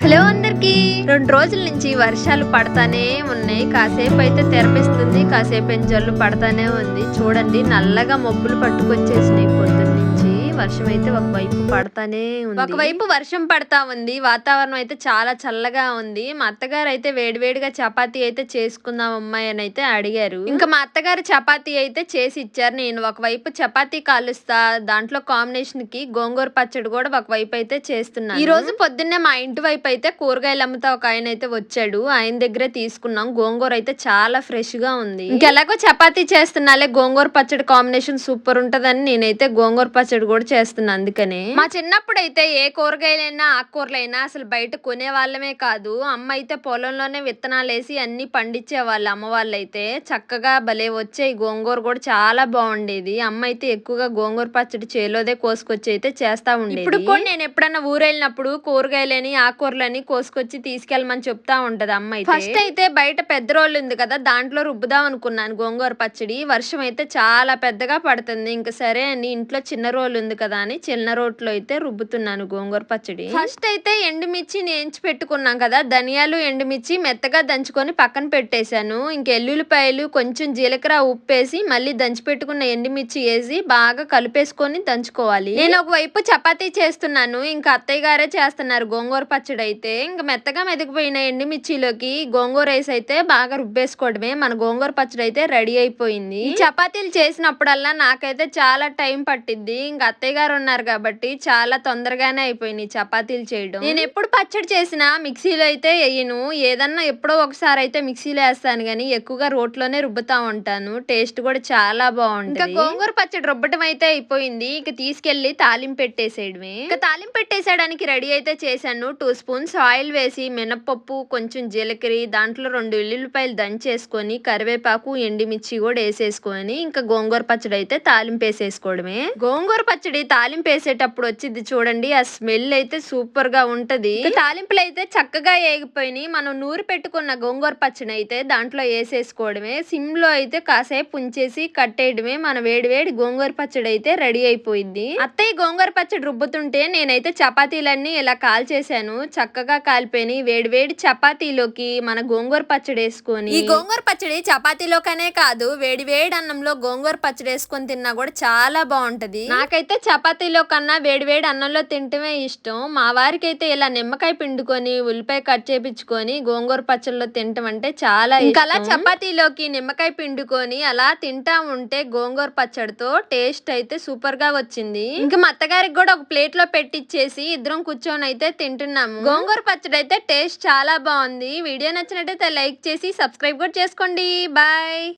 Hello అందరికి. రెండు రోజుల నుంచి వర్షాలు పడతానే ఉన్నాయి. కాసేపు అయితే తెరపిస్తుంది కాసేపు ఎంజల్లు పడతానే ఉంది. చూడండి నల్లగా మబ్బులు పట్టుకొచ్చేసినాయి పొద్దున్న. వర్షం అయితే ఒకవైపు పడతానే ఉంది. ఒకవైపు వర్షం పడతా ఉంది వాతావరణం అయితే చాలా చల్లగా ఉంది. మా అత్తగారు అయితే వేడివేడిగా చపాతీ అయితే చేసుకుందాం అమ్మాయి అని అయితే అడిగారు. ఇంకా మా అత్తగారు చపాతీ అయితే చేసి ఇచ్చారు. నేను ఒకవైపు చపాతీ కాలుస్తా దాంట్లో కాంబినేషన్కి గోంగూర పచ్చడి కూడా ఒకవైపు అయితే చేస్తున్నాను. ఈ రోజు పొద్దున్నే మా ఇంటి వైపు అయితే కూరగాయలు అమ్ముతా ఒక ఆయన అయితే వచ్చాడు. ఆయన దగ్గరే తీసుకున్నాం. గోంగూర అయితే చాలా ఫ్రెష్గా ఉంది. ఇంకెలాగో చపాతీ చేస్తున్నాలే. గోంగూర పచ్చడి కాంబినేషన్ సూపర్ ఉంటదని నేనైతే గోంగూర పచ్చడి కూడా చేస్తున్నా అందుకనే. మా చిన్నప్పుడు అయితే ఏ కూరగాయలైనా ఆకుకూరలైనా అసలు బయట కొనే వాళ్ళమే కాదు. అమ్మ అయితే పొలంలోనే విత్తనాలు వేసి అన్ని పండించే వాళ్ళు అమ్మ వాళ్ళు అయితే చక్కగా భలే వచ్చాయి. గోంగూర కూడా చాలా బాగుండేది. అమ్మ అయితే ఎక్కువగా గోంగూర పచ్చడి చేలోదే కోసుకొచ్చి అయితే చేస్తా ఉండేది. ఇప్పుడు కూడా నేను ఎప్పుడన్నా ఊరు వెళ్ళినప్పుడు కూరగాయలని ఆకుకూరలని కోసుకొచ్చి తీసుకెళ్ళమని చెప్తా ఉంటది అమ్మ అయితే. ఫస్ట్ అయితే బయట పెద్ద రోళ్ళు ఉంది కదా దాంట్లో రుబ్బుదాం అనుకున్నాను గోంగూర పచ్చడి. వర్షం అయితే చాలా పెద్దగా పడుతుంది. ఇంకా సరే అని ఇంట్లో చిన్న రోలు ఉంది కదా అని చిన్న రోట్లో అయితే రుబ్బుతున్నాను గోంగూర పచ్చడి. ఫస్ట్ అయితే ఎండుమిర్చి నేంచి పెట్టుకున్నాం కదా ధనియాలు ఎండుమిర్చి మెత్తగా దంచుకొని పక్కన పెట్టేశాను. ఇంక ఎల్లుల్లిపాయలు కొంచెం జీలకర్ర ఉప్పేసి మళ్ళీ దంచి పెట్టుకున్న ఎండుమిర్చి వేసి బాగా కలిపేసుకొని దంచుకోవాలి. నేను ఒకవైపు చపాతీ చేస్తున్నాను ఇంకా అత్తయ్య గారే చేస్తున్నారు గోంగూర పచ్చడి అయితే. ఇంకా మెత్తగా మెదిగిపోయిన ఎండుమిర్చిలోకి గోంగూర రైస్ అయితే బాగా రుబ్బేసుకోవడమే. మన గోంగూర పచ్చడి అయితే రెడీ అయిపోయింది. ఈ చపాతీలు చేసినప్పుడల్లా నాకైతే చాలా టైం పట్టిద్ది. ఇంకా అత్తయ్య గారు ఉన్నారు కాబట్టి చాలా తొందరగానే అయిపోయినాయి చపాతీలు చేయడం. నేను ఎప్పుడు పచ్చడి చేసినా మిక్సీలో అయితే వేయను. ఏదన్నా ఎప్పుడో ఒకసారి అయితే మిక్సీలో వేస్తాను కానీ ఎక్కువగా రోట్లోనే రుబ్బుతా ఉంటాను. టేస్ట్ కూడా చాలా బాగుంటుంది. ఇంకా గోంగూర పచ్చడి రుబ్బటం అయితే అయిపోయింది. ఇక తీసుకెళ్ళి తాలింపు పెట్టేసేయడమే. ఇక తాలింపు పెట్టేసేయడానికి రెడీ అయితే చేశాను. టూ స్పూన్స్ ఆయిల్ వేసి మినపప్పు కొంచెం జీలకర్ర దాంట్లో రెండు ఎల్లుల్లిపాయలు దంచేసుకొని కరివేపాకు ఎండిమిర్చి కూడా వేసేసుకొని ఇంకా గోంగూర పచ్చడి అయితే తాలింపు వేసేసుకోవడమే. గోంగూర పచ్చడి తాలింపు వేసేటప్పుడు వచ్చింది చూడండి. ఆ స్మెల్ అయితే సూపర్గా ఉంటది తాలింపులు అయితే చక్కగా ఏగిపోయినాయి. మనం నూరు పెట్టుకున్న గోంగూర పచ్చడి అయితే దాంట్లో వేసేసుకోవడమే. సిమ్లో అయితే కాసేపు ఉంచేసి కట్టేయడమే. మన వేడి వేడి గోంగూర పచ్చడి అయితే రెడీ అయిపోయింది అత్తయ్య గోంగూర పచ్చడి రుబ్బుతుంటే నేనైతే చపాతీలన్నీ ఇలా కాల్చేసాను చక్కగా కాలిపోయి వేడి వేడి చపాతీలోకి మన గోంగూర పచ్చడి వేసుకొని ఈ గోంగూర పచ్చడి చపాతీలోకనే కాదు. వేడి వేడి అన్నంలో గోంగూర పచ్చడి వేసుకొని తిన్నా కూడా చాలా బాగుంటది. నాకైతే చపాతీలో కన్నా వేడి వేడి అన్నంలో తింటమే ఇష్టం. మా వారికి అయితే ఇలా నిమ్మకాయ పిండుకొని ఉల్లిపాయ కట్ చేపించుకొని గోంగూర పచ్చడిలో తింటం అంటే చాలా ఇంకా అలా చపాతీలోకి నిమ్మకాయ పిండుకొని అలా తింటా ఉంటే గోంగూర పచ్చడితో టేస్ట్ అయితే సూపర్గా వచ్చింది. ఇంకా మా అత్తగారికి కూడా ఒక ప్లేట్లో పెట్టిచ్చేసి ఇద్దరం కూర్చొని అయితే తింటున్నాము. గోంగూర పచ్చడి అయితే టేస్ట్ చాలా బాగుంది. వీడియో నచ్చినట్టయితే లైక్ చేసి సబ్స్క్రైబ్ కూడా చేసుకోండి. బాయ్.